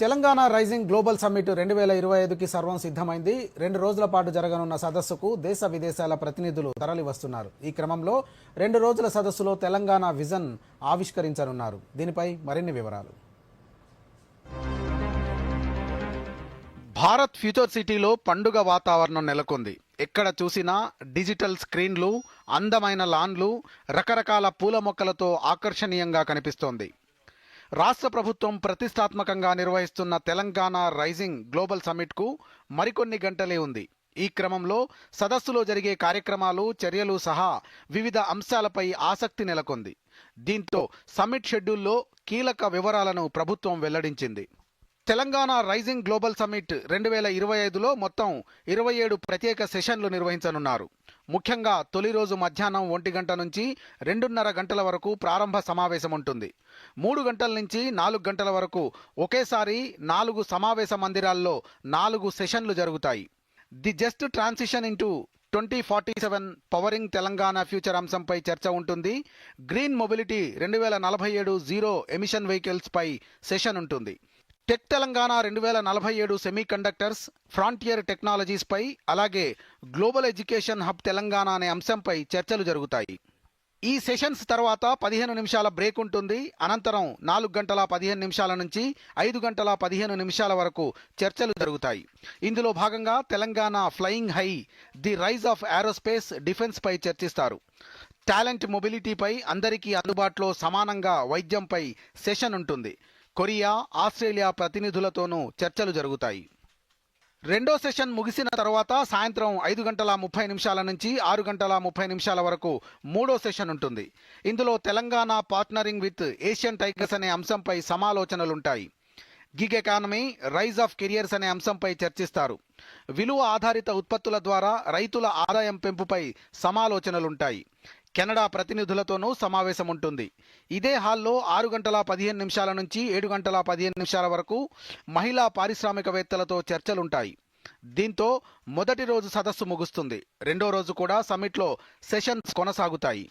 Telangana rising global summit రెండు వేల ఇరవై ఐదుకి సర్వం సిద్ధమైంది. రెండు రోజుల పాటు జరగనున్న సదస్సుకు దేశ విదేశాల ప్రతినిధులు తరలి వస్తున్నారు ఈ క్రమంలో రెండు రోజుల సదస్సులో తెలంగాణ విజన్ ఆవిష్కరించనున్నారు. దీనిపై మరిన్ని వివరాలు. భారత్ ఫ్యూచర్ సిటీలో పండుగ వాతావరణం నెలకొంది. ఎక్కడ చూసినా డిజిటల్ స్క్రీన్లు అందమైన లాన్లు రకరకాల పూల మొక్కలతో ఆకర్షణీయంగా కనిపిస్తోంది. రాష్ట్ర ప్రభుత్వం ప్రతిష్టాత్మకంగా నిర్వహిస్తున్న తెలంగాణ రైజింగ్ గ్లోబల్ సమ్మిట్కు మరికొన్ని గంటలే ఉంది. ఈ క్రమంలో సదస్సులో జరిగే కార్యక్రమాలు చర్యలు సహా వివిధ అంశాలపై ఆసక్తి నెలకొంది. దీంతో సమ్మిట్ షెడ్యూల్లో కీలక వివరాలను ప్రభుత్వం వెల్లడించింది. తెలంగాణ రైజింగ్ గ్లోబల్ సమ్మిట్ రెండు వేల ఇరవై ఐదులో మొత్తం ఇరవై ఏడు ప్రత్యేక సెషన్లు నిర్వహించనున్నారు. ముఖ్యంగా తొలి రోజు మధ్యాహ్నం ఒంటి గంట నుంచి రెండున్నర గంటల వరకు ప్రారంభ సమావేశం ఉంటుంది. మూడు గంటల నుంచి నాలుగు గంటల వరకు ఒకేసారి నాలుగు సమావేశ మందిరాల్లో నాలుగు సెషన్లు జరుగుతాయి. The just transition into twenty forty seven powering Telangana future అంశంపై చర్చ ఉంటుంది. గ్రీన్ మొబిలిటీ రెండు వేల నలభై ఏడు జీరో ఎమిషన్ వెహికల్స్పై సెషన్ ఉంటుంది. టెక్ తెలంగాణ రెండు వేల నలభై ఏడు సెమీ కండక్టర్స్ ఫ్రాంటియర్ టెక్నాలజీస్పై అలాగే గ్లోబల్ ఎడ్యుకేషన్ హబ్ తెలంగాణ అనే అంశంపై చర్చలు జరుగుతాయి. ఈ సెషన్స్ తర్వాత పదిహేను నిమిషాల బ్రేక్ ఉంటుంది. అనంతరం నాలుగు గంటల పదిహేను నిమిషాల నుంచి ఐదు గంటల పదిహేను నిమిషాల వరకు చర్చలు జరుగుతాయి. ఇందులో భాగంగా Telangana flying high the rise of aerospace డిఫెన్స్పై చర్చిస్తారు. టాలెంట్ మొబిలిటీపై అందరికీ అందుబాటులో సమానంగా వైద్యంపై సెషన్ ఉంటుంది. కొరియా ఆస్ట్రేలియా ప్రతినిధులతోనూ చర్చలు జరుగుతాయి. రెండో సెషన్ ముగిసిన తర్వాత సాయంత్రం ఐదు గంటల ముప్పై నిమిషాల నుంచి ఆరు గంటల ముప్పై నిమిషాల వరకు మూడో సెషన్ ఉంటుంది. ఇందులో Telangana partnering with Asian tigers అనే అంశంపై సమాలోచనలుంటాయి. Gig economy rise of careers అనే అంశంపై చర్చిస్తారు. విలువ ఆధారిత ఉత్పత్తుల ద్వారా రైతుల ఆదాయం పెంపుపై సమాలోచనలుంటాయి. కెనడా ప్రతినిధులతోనూ సమావేశం ఉంటుంది ఇదే హాల్లో ఆరు గంటల పదిహేను నిమిషాల నుంచి ఏడు గంటల పదిహేను నిమిషాల వరకు మహిళా పారిశ్రామికవేత్తలతో చర్చలుంటాయి. దీంతో మొదటి రోజు సదస్సు ముగుస్తుంది. రెండో రోజు కూడా సమ్మిట్లో సెషన్స్ కొనసాగుతాయి.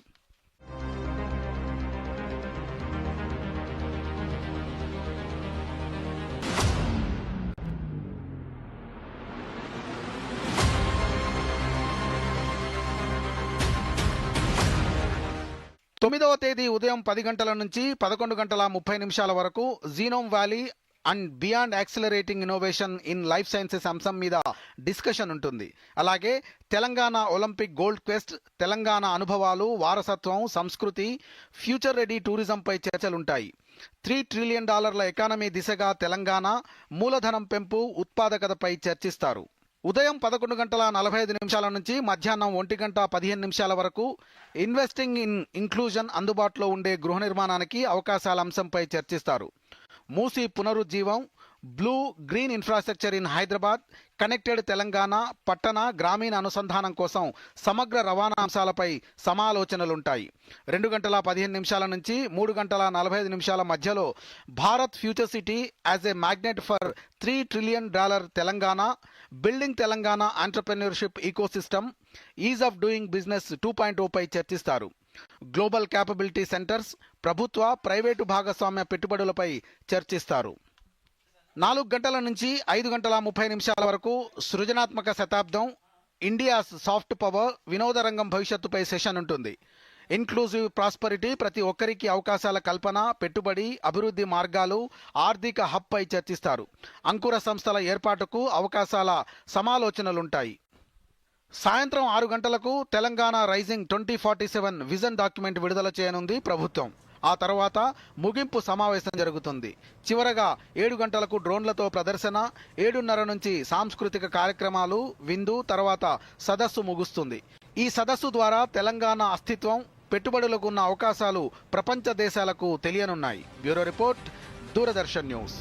తొమ్మిదవ తేదీ ఉదయం పది గంటల నుంచి పదకొండు గంటల ముప్పై నిమిషాల వరకు genome valley and beyond accelerating innovation in life sciences అంశం మీద డిస్కషన్ ఉంటుంది. అలాగే Telangana Olympic gold quest Telangana అనుభవాలు వారసత్వం సంస్కృతి ఫ్యూచర్ రెడీ టూరిజంపై చర్చలుంటాయి. త్రీ ట్రిలియన్ డాలర్ల ఎకానమీ దిశగా తెలంగాణ మూలధనం పెంపు ఉత్పాదకతపై చర్చిస్తారు. ఉదయం పదకొండు గంటల నలభై ఐదు నిమిషాల నుంచి మధ్యాహ్నం ఒంటి గంట పదిహేను నిమిషాల వరకు ఇన్వెస్టింగ్ ఇన్ ఇంక్లూజన్ అందుబాటులో ఉండే గృహ నిర్మాణానికి అవకాశాల అంశంపై చర్చిస్తారు. Musi పునరుజ్జీవం blue green infrastructure in Hyderabad connected Telangana పట్టణ గ్రామీణ అనుసంధానం కోసం సమగ్ర రవాణా అంశాలపై సమాలోచనలుంటాయి. రెండు గంటల పదిహేను నిమిషాల నుంచి మూడు గంటల నలభై ఐదు నిమిషాల మధ్యలో Bharat future city as a magnet for three trillion dollar Telangana building Telangana entrepreneurship ecosystem ease of doing business two point ఓపై చర్చిస్తారు. గ్లోబల్ క్యాపబిలిటీ సెంటర్స్ ప్రభుత్వ ప్రైవేటు భాగస్వామ్య పెట్టుబడులపై చర్చిస్తారు. నాలుగు గంటల నుంచి ఐదు గంటల ముప్పై నిమిషాల వరకు సృజనాత్మక శతాబ్దం ఇండియా సాఫ్ట్ పవర్ వినోద రంగం భవిష్యత్తుపై సెషన్ ఉంటుంది. ఇన్క్లూజివ్ ప్రాస్పరిటీ ప్రతి ఒక్కరికి అవకాశాల కల్పన పెట్టుబడి అభివృద్ధి మార్గాలు ఆర్థిక హబ్పై చర్చిస్తారు. అంకుర సంస్థల ఏర్పాటుకు అవకాశాల సమాలోచనలుంటాయి. సాయంత్రం ఆరు గంటలకు Telangana rising twenty forty seven vision document విడుదల చేయనుంది ప్రభుత్వం. ఆ తర్వాత ముగింపు సమావేశం జరుగుతుంది. చివరగా ఏడు గంటలకు డ్రోన్లతో ప్రదర్శన ఏడున్నర నుంచి సాంస్కృతిక కార్యక్రమాలు విందు తర్వాత సదస్సు ముగుస్తుంది. ఈ సదస్సు ద్వారా తెలంగాణ అస్తిత్వం పెట్టుబడులకు ఉన్న అవకాశాలు ప్రపంచ దేశాలకు తెలియనున్నాయి. Bureau report Doordarshan news.